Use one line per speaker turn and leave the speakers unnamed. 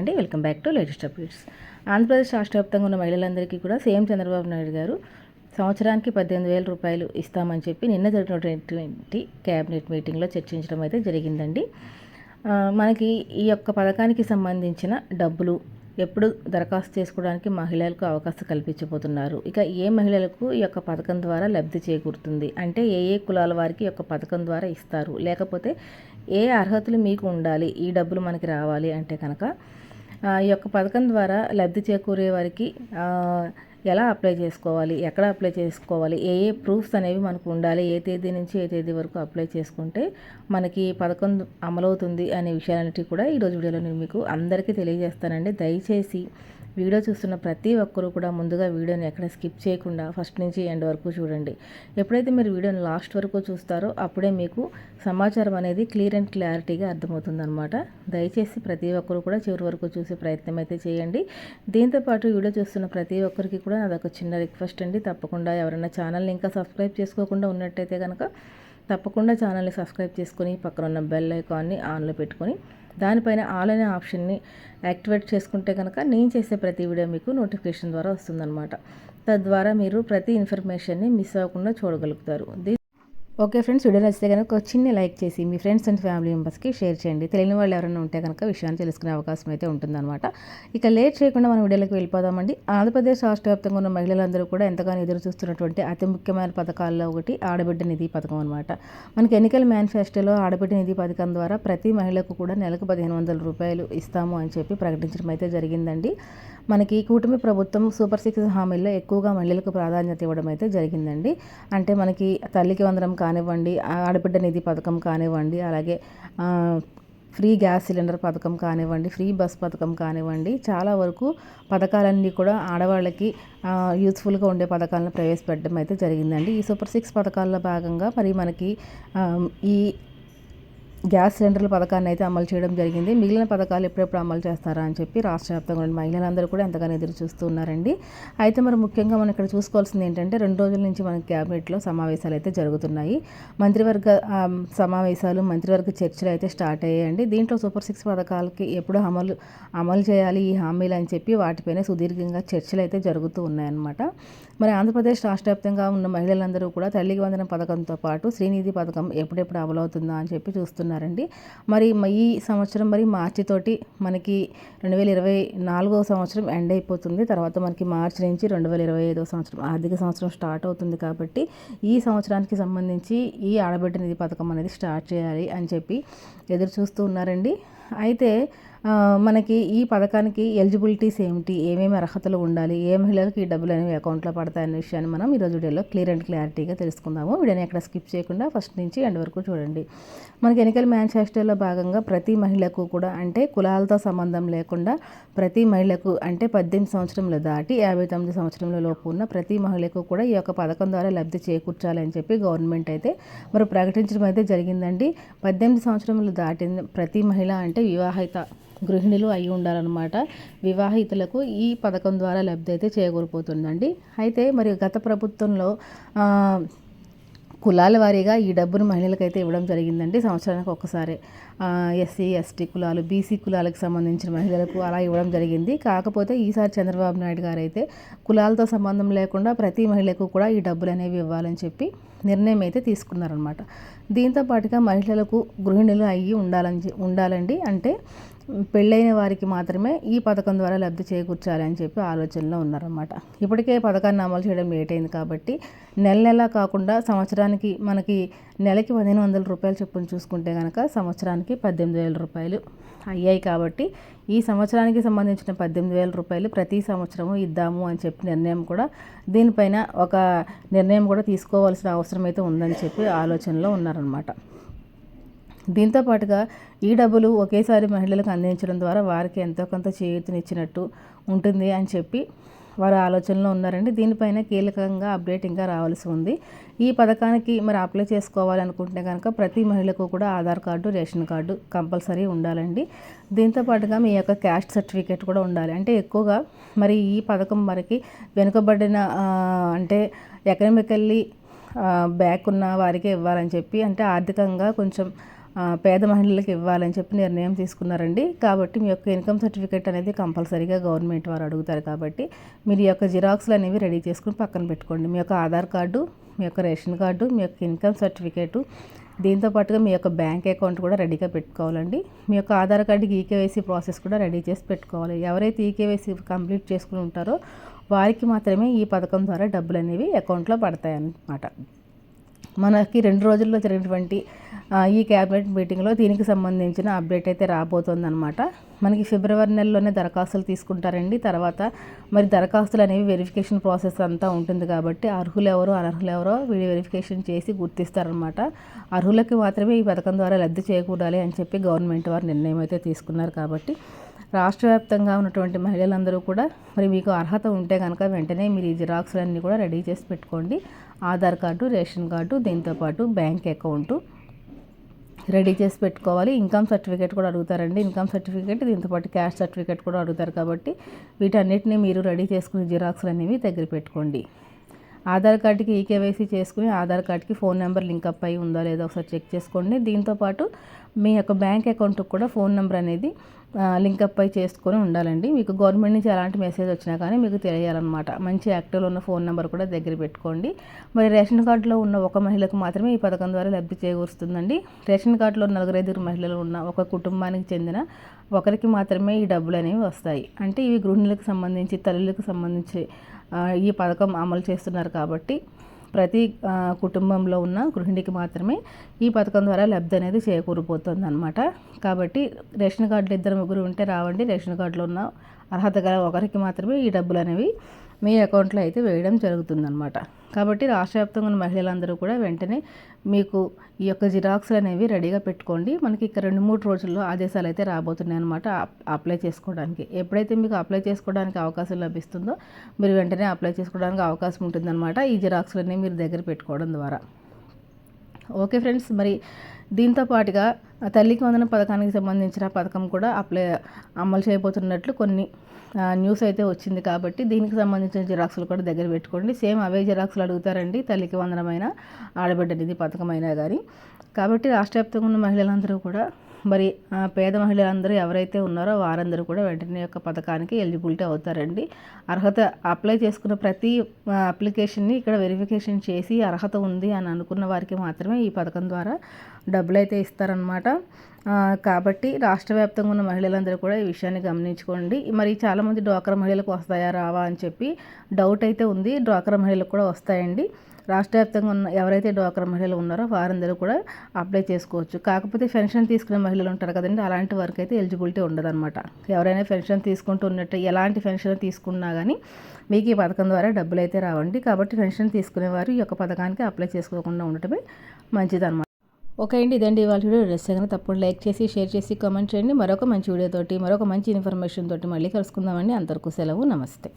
అండి. Welcome back to latest updates. Andhra Pradesh రాష్ట్ర వ్యాప్తంగా ఉన్న మహిళలందరికీ కూడా సీఎం చంద్రబాబు నాయుడు గారు సంవత్సరానికి పద్దెనిమిది వేల రూపాయలు ఇస్తామని చెప్పి నిన్న జరిగినటువంటి క్యాబినెట్ మీటింగ్లో చర్చించడం అయితే జరిగిందండి. మనకి ఈ యొక్క పథకానికి సంబంధించిన డబ్బులు ఎప్పుడు దరఖాస్తు చేసుకోవడానికి మహిళలకు అవకాశం కల్పించబోతున్నారు. ఇక ఏ మహిళలకు ఈ యొక్క పథకం ద్వారా లబ్ధి చేకూరుతుంది? అంటే ఏ ఏ కులాల వారికి ఈ యొక్క పథకం ద్వారా ఇస్తారు? లేకపోతే ఏ అర్హతలు మీకు ఉండాలి? ఈ డబ్బులు మనకి రావాలి అంటే కనుక ఈ యొక్క పథకం ద్వారా లబ్ధి చేకూరే వారికి ఎలా అప్లై చేసుకోవాలి ఎక్కడ అప్లై చేసుకోవాలి ఏ ఏ ప్రూఫ్స్ అనేవి మనకు ఉండాలి ఏ తేదీ నుంచి ఏ తేదీ వరకు అప్లై చేసుకుంటే మనకి పథకం అమలవుతుంది అనే విషయాలన్నిటి కూడా ఈరోజు వీడియోలో నేను మీకు అందరికీ తెలియజేస్తానండి. దయచేసి వీడియో చూస్తున్న ప్రతి ఒక్కరూ కూడా ముందుగా వీడియోని ఎక్కడ స్కిప్ చేయకుండా ఫస్ట్ నుంచి ఎండ్ వరకు చూడండి. ఎప్పుడైతే మీరు వీడియోని లాస్ట్ వరకు చూస్తారో అప్పుడే మీకు సమాచారం అనేది క్లియర్ అండ్ క్లారిటీగా అర్థమవుతుందనమాట దయచేసి ప్రతి ఒక్కరు కూడా చివరి వరకు చూసే ప్రయత్నం అయితే చేయండి. దీంతోపాటు వీడియో చూస్తున్న ప్రతి ఒక్కరికి కూడా నాదొక చిన్న రిక్వెస్ట్ అండి. తప్పకుండా ఎవరైనా ఛానల్ని ఇంకా సబ్స్క్రైబ్ చేసుకోకుండా ఉన్నట్టయితే కనుక తప్పకుండా ఛానల్ని సబ్స్క్రైబ్ చేసుకొని పక్కన ఉన్న బెల్ ఐకాన్ని ఆన్లో పెట్టుకొని దానిపైన ఆల్ అనే ఆప్షన్ని యాక్టివేట్ చేసుకుంటే కనుక నేను చేసే ప్రతి వీడియో మీకు నోటిఫికేషన్ ద్వారా వస్తుందన్నమాట. తద్వారా మీరు ప్రతి ఇన్ఫర్మేషన్ని మిస్ అవ్వకుండా చూడగలుగుతారు. ఓకే ఫ్రెండ్స్ వీడియో నచ్చితే కనుక ఒక చిన్న లైక్ చేసి మీ ఫ్రెండ్స్ అండ్ ఫ్యామిలీ మెంబర్స్కి షేర్ చేయండి. తెలియని వాళ్ళు ఎవరైనా ఉంటే కనుక విషయాన్ని తెలుసుకునే అవకాశం అయితే ఉంటుందన్నమాట. ఇక లేట్ చేయకుండా మనం వీడియోలోకి వెళ్ళిపోదామండి. ఆంధ్రప్రదేశ్ రాష్ట్ర వ్యాప్తంగా ఉన్న మహిళలందరూ కూడా ఎంతగానో ఎదురు చూస్తున్నటువంటి అతి ముఖ్యమైన పథకాల్లో ఒకటి ఆడబిడ్డ నిధి పథకం అనమాట మనకి ఎన్నికల మేనిఫెస్టోలో ఆడబిడ్డ నిధి పథకం ద్వారా ప్రతి మహిళకు కూడా నెలకు పదిహేను వందల రూపాయలు ఇస్తాము అని చెప్పి ప్రకటించడం అయితే జరిగిందండి. మనకి కూటమి ప్రభుత్వం సూపర్ సిక్స్ హామీల్లో ఎక్కువగా మహిళలకు ప్రాధాన్యత ఇవ్వడం అయితే జరిగిందండి. అంటే మనకి తల్లికి వందనం కానివ్వండి ఆడబిడ్డ నిధి పథకం కానివ్వండి అలాగే ఫ్రీ గ్యాస్ సిలిండర్ పథకం కానివ్వండి ఫ్రీ బస్ పథకం కానివ్వండి చాలా వరకు పథకాలన్నీ కూడా ఆడవాళ్ళకి యూస్ఫుల్గా ఉండే పథకాలను ప్రవేశపెట్టడం అయితే జరిగిందండి. ఈ సూపర్ సిక్స్ పథకాల్లో భాగంగా మరి మనకి ఈ గ్యాస్ సిలిండర్ల పథకాన్ని అయితే అమలు చేయడం జరిగింది. మిగిలిన పథకాలు ఎప్పుడెప్పుడు అమలు చేస్తారా అని చెప్పి రాష్ట్ర వ్యాప్తంగా ఉన్న మహిళలందరూ కూడా ఎంతగానో ఎదురు చూస్తూ ఉన్నారండి అయితే మరి ముఖ్యంగా మనం ఇక్కడ చూసుకోవాల్సింది ఏంటంటే రెండు రోజుల నుంచి మన క్యాబినెట్లో సమావేశాలు అయితే జరుగుతున్నాయి. మంత్రివర్గ సమావేశాలు మంత్రివర్గ చర్చలు అయితే స్టార్ట్ అయ్యాయండి. దీంట్లో సూపర్ సిక్స్ పథకాలకి ఎప్పుడు అమలు అమలు చేయాలి ఈ హామీలు అని చెప్పి వాటిపైన సుదీర్ఘంగా చర్చలు అయితే జరుగుతూ ఉన్నాయన్నమాట. మరి ఆంధ్రప్రదేశ్ రాష్ట్ర వ్యాప్తంగా ఉన్న మహిళలందరూ కూడా తల్లికి వందన పథకంతో పాటు శ్రీనిధి పథకం ఎప్పుడెప్పుడు అమలవుతుందా అని చెప్పి చూస్తున్నారండి. మరి మ- ఈ సంవత్సరం మరి మార్చి తోటి మనకి రెండు వేల ఇరవై నాలుగో సంవత్సరం ఎండ్ అయిపోతుంది. తర్వాత మనకి మార్చి నుంచి రెండు వేల ఇరవై ఐదో సంవత్సరం ఆర్థిక సంవత్సరం స్టార్ట్ అవుతుంది కాబట్టి ఈ సంవత్సరానికి సంబంధించి ఈ ఆడబిడ్డ నిధి పథకం అనేది స్టార్ట్ చేయాలి అని చెప్పి ఎదురు చూస్తూ ఉన్నారండి. అయితే మనకి ఈ పథకానికి ఎలిజిబిలిటీస్ ఏమిటి? ఏమేమి అర్హతలు ఉండాలి? ఏ మహిళలకు ఈ డబ్బులు అనేవి అకౌంట్లో పడతాయనే విషయాన్ని మనం ఈరోజు వీడియోలో క్లియర్ అండ్ క్లారిటీగా తెలుసుకుందాము. వీడియోని ఎక్కడ స్కిప్ చేయకుండా ఫస్ట్ నుంచి ఎండ్ వరకు చూడండి. మనకి ఎన్నికల మేనిఫెస్టోలో భాగంగా ప్రతి మహిళకు కూడా అంటే కులాలతో సంబంధం లేకుండా ప్రతి మహిళకు అంటే పద్దెనిమిది సంవత్సరంలో దాటి యాభై తొమ్మిది సంవత్సరంలో లోపు ఉన్న ప్రతి మహిళకు కూడా ఈ యొక్క పథకం ద్వారా లబ్ధి చేకూర్చాలని చెప్పి గవర్నమెంట్ అయితే మరి ప్రకటించడం అయితే జరిగిందండి. పద్దెనిమిది సంవత్సరములు దాటిన ప్రతి మహిళ అంటే వివాహిత గృహిణులు అయి ఉండాలన్నమాట. వివాహితులకు ఈ పథకం ద్వారా లబ్ధి అయితే చేకూరిపోతుందండి. అయితే మరి గత ప్రభుత్వంలో కులాల వారీగా ఈ డబ్బును మహిళలకైతే ఇవ్వడం జరిగిందండి సంవత్సరానికి ఒక్కసారి. ఎస్సీ ఎస్టీ కులాలు బీసీ కులాలకు సంబంధించిన మహిళలకు అలా ఇవ్వడం జరిగింది. కాకపోతే ఈసారి చంద్రబాబు నాయుడు గారు అయితే కులాలతో సంబంధం లేకుండా ప్రతి మహిళకు కూడా ఈ డబ్బులు అనేవి ఇవ్వాలని చెప్పి నిర్ణయం అయితే తీసుకున్నారనమాట దీంతో పాటుగా మహిళలకు గృహిణులు అయ్యి ఉండాలని ఉండాలండి. అంటే పెళ్ళైన వారికి మాత్రమే ఈ పథకం ద్వారా లబ్ధి చేకూర్చాలి అని చెప్పి ఆలోచనలో ఉన్నారన్నమాట. ఇప్పటికే పథకాన్ని అమలు చేయడం లేట్ అయింది కాబట్టి నెల నెల కాకుండా సంవత్సరానికి మనకి నెలకి పదిహేను వందల రూపాయలు చొప్పున చూసుకుంటే కనుక సంవత్సరానికి పద్దెనిమిది వేల రూపాయలు అయ్యాయి కాబట్టి ఈ సంవత్సరానికి సంబంధించిన పద్దెనిమిది వేల రూపాయలు ప్రతి సంవత్సరము ఇద్దాము అని చెప్పి నిర్ణయం కూడా దీనిపైన ఒక నిర్ణయం కూడా తీసుకోవాల్సిన అవసరం అయితే ఉందని చెప్పి ఆలోచనలో ఉన్నారనమాట దీంతో పాటుగా ఈ డబ్బులు ఒకేసారి మహిళలకు అందించడం ద్వారా వారికి ఎంతో కొంత చేయూతనిచ్చినట్టు ఉంటుంది అని చెప్పి వారు ఆలోచనలో ఉన్నారండి. దీనిపైన కీలకంగా అప్డేట్ ఇంకా రావాల్సి ఉంది. ఈ పథకానికి మరి అప్లై చేసుకోవాలనుకుంటే కనుక ప్రతి మహిళకు కూడా Aadhaar card ration card compulsory ఉండాలండి. దీంతో పాటుగా మీ యొక్క క్యాస్ట్ సర్టిఫికేట్ కూడా ఉండాలి. అంటే ఎక్కువగా మరి ఈ పథకం మనకి వెనుకబడిన అంటే ఎకనమికల్లీ బ్యాక్ ఉన్న వారికి ఇవ్వాలని చెప్పి అంటే ఆర్థికంగా కొంచెం పేద మహిళలకు ఇవ్వాలని చెప్పి నిర్ణయం తీసుకున్నారండి. కాబట్టి మీ యొక్క ఇన్కమ్ సర్టిఫికేట్ అనేది కంపల్సరీగా గవర్నమెంట్ వారు అడుగుతారు కాబట్టి మీరు యొక్క జిరాక్స్లు అనేవి రెడీ చేసుకుని పక్కన పెట్టుకోండి. మీ యొక్క ఆధార్ కార్డు మీ యొక్క రేషన్ కార్డు మీ యొక్క ఇన్కమ్ సర్టిఫికేటు దీంతో పాటుగా మీ యొక్క బ్యాంక్ అకౌంట్ కూడా రెడీగా పెట్టుకోవాలండి. మీ యొక్క ఆధార్ కార్డుకి ఈకేవైసీ ప్రాసెస్ కూడా రెడీ చేసి పెట్టుకోవాలి. ఎవరైతే ఈకేవైసీ కంప్లీట్ చేసుకుని ఉంటారో వారికి మాత్రమే ఈ పథకం ద్వారా డబ్బులు అనేవి అకౌంట్లో పడతాయి అన్నమాట మనకి రెండు రోజుల్లో జరిగినటువంటి ఈ క్యాబినెట్ మీటింగ్లో దీనికి సంబంధించిన అప్డేట్ అయితే రాబోతోందనమాట మనకి ఫిబ్రవరి నెలలోనే దరఖాస్తులు తీసుకుంటారండి. తర్వాత మరి దరఖాస్తులు అనేవి వెరిఫికేషన్ ప్రాసెస్ అంతా ఉంటుంది కాబట్టి అర్హులు ఎవరో అనర్హులు ఎవరో వీడి వెరిఫికేషన్ చేసి గుర్తిస్తారనమాట అర్హులకి మాత్రమే ఈ పథకం ద్వారా లబ్ధి చేకూడాలి అని చెప్పి గవర్నమెంట్ వారు నిర్ణయం అయితే తీసుకున్నారు కాబట్టి రాష్ట్ర వ్యాప్తంగా ఉన్నటువంటి మహిళలందరూ కూడా మరి మీకు అర్హత ఉంటే కనుక వెంటనే మీరు ఈ జిరాక్స్లన్నీ కూడా రెడీ చేసి పెట్టుకోండి. ఆధార్ కార్డు రేషన్ కార్డు దీంతోపాటు బ్యాంక్ అకౌంటు రెడీ చేసి పెట్టుకోవాలి. ఇన్కమ్ సర్టిఫికేట్ కూడా అడుగుతారండి. ఇన్కమ్ సర్టిఫికేట్ దీంతోపాటు క్యాష్ సర్టిఫికేట్ కూడా అడుగుతారు కాబట్టి వీటన్నిటిని మీరు రెడీ చేసుకునే జిరాక్స్లు అనేవి దగ్గర పెట్టుకోండి. ఆధార్ కార్డుకి ఈకేవైసీ చేసుకుని ఆధార్ కార్డుకి ఫోన్ నెంబర్ లింకప్ అయి ఉందా లేదా ఒకసారి చెక్ చేసుకోండి. దీంతోపాటు మీ యొక్క బ్యాంక్ అకౌంట్కి కూడా ఫోన్ నెంబర్ అనేది లింకప్ అయి చేసుకొని ఉండాలండి. మీకు గవర్నమెంట్ నుంచి ఎలాంటి మెసేజ్ వచ్చినా కానీ మీకు తెలియాలన్నమాట. మంచి యాక్టివ్లో ఉన్న ఫోన్ నెంబర్ కూడా దగ్గర పెట్టుకోండి. మరి రేషన్ కార్డులో ఉన్న ఒక మహిళకు మాత్రమే ఈ పథకం ద్వారా లబ్ధి చేకూరుస్తుందండి. రేషన్ కార్డులో నలుగురైదుగురు మహిళలు ఉన్న ఒక కుటుంబానికి చెందిన ఒకరికి మాత్రమే ఈ డబ్బులు అనేవి వస్తాయి. అంటే ఇవి గృహిణులకు సంబంధించి తల్లులకు సంబంధించి ఈ పథకం అమలు చేస్తున్నారు కాబట్టి ప్రతి కుటుంబంలో ఉన్న గృహిణికి మాత్రమే ఈ పథకం ద్వారా లబ్ధి అనేది చేకూరిపోతుంది అనమాట కాబట్టి రేషన్ కార్డులు ఇద్దరు ముగ్గురు ఉంటే రావండి. రేషన్ కార్డులో ఉన్న అర్హత గల ఒకరికి మాత్రమే ఈ డబ్బులు అనేవి మీ అకౌంట్లో అయితే వేయడం జరుగుతుందన్నమాట. కాబట్టి రాష్ట్ర వ్యాప్తంగా ఉన్న మహిళలందరూ కూడా వెంటనే మీకు ఈ యొక్క జిరాక్స్లు అనేవి రెడీగా పెట్టుకోండి. మనకి ఇక రెండు మూడు రోజుల్లో ఆదేశాలు అయితే రాబోతున్నాయి అనమాట అప్లై చేసుకోవడానికి. ఎప్పుడైతే మీకు అప్లై చేసుకోవడానికి అవకాశం లభిస్తుందో మీరు వెంటనే అప్లై చేసుకోవడానికి అవకాశం ఉంటుందన్నమాట ఈ జిరాక్స్లన్నీ మీరు దగ్గర పెట్టుకోవడం ద్వారా. ఓకే ఫ్రెండ్స్ మరి దీంతో పాటుగా తల్లికి వందన పథకానికి సంబంధించిన పథకం కూడా అప్లై అమలు చేయబోతున్నట్లు కొన్ని న్యూస్ అయితే వచ్చింది కాబట్టి దీనికి సంబంధించిన జిరాక్స్లు కూడా దగ్గర పెట్టుకోండి. సేమ్ అవే జిరాక్స్లు అడుగుతారండి తల్లికి వందనమైన ఆడబిడ్డ నిధి పథకమైనా కానీ కాబట్టి రాష్ట్ర వ్యాప్తంగా ఉన్న మహిళలందరూ కూడా మరి పేద మహిళలందరూ ఎవరైతే ఉన్నారో వారందరూ కూడా వెంటనే యొక్క పథకానికి ఎలిజిబిలిటీ అవుతారండి. అర్హత అప్లై చేసుకున్న ప్రతి అప్లికేషన్ని ఇక్కడ వెరిఫికేషన్ చేసి అర్హత ఉంది అని అనుకున్న వారికి మాత్రమే ఈ పథకం ద్వారా డబ్బులు అయితే ఇస్తారనమాట కాబట్టి రాష్ట్ర వ్యాప్తంగా ఉన్న మహిళలందరూ కూడా ఈ విషయాన్ని గమనించుకోండి. మరి చాలామంది డ్వాక్రా మహిళలకు వస్తాయా రావా అని చెప్పి డౌట్ అయితే ఉంది. డ్వాక్రా మహిళలకు కూడా వస్తాయండి. రాష్ట్ర వ్యాప్తంగా ఉన్న ఎవరైతే డ్వాక్రా మహిళలు ఉన్నారో వారందరూ కూడా అప్లై చేసుకోవచ్చు. కాకపోతే పెన్షన్ తీసుకునే మహిళలు ఉంటారు కదండి అలాంటి వారికి అయితే ఎలిజిబిలిటీ ఉండదన్నమాట. ఎవరైనా పెన్షన్ తీసుకుంటూ ఉన్నట్టు ఎలాంటి పెన్షన్ తీసుకున్నా కానీ మీకు ఈ పథకం ద్వారా డబ్బులు అయితే రావండి. కాబట్టి పెన్షన్ తీసుకునేవారు ఈ యొక్క పథకానికి అప్లై చేసుకోకుండా ఉండటమే మంచిదన్నమాట. ఓకే అండి ఇదండి ఇవాళ వీడియో. నచ్చితే కనుక లైక్ చేసి షేర్ చేసి కామెంట్ చేయండి. మరొక మంచి వీడియోతోటి మరొక మంచి ఇన్ఫర్మేషన్ తోటి మళ్ళీ కలుసుకుందామండి. అంతవరకు సెలవు నమస్తే.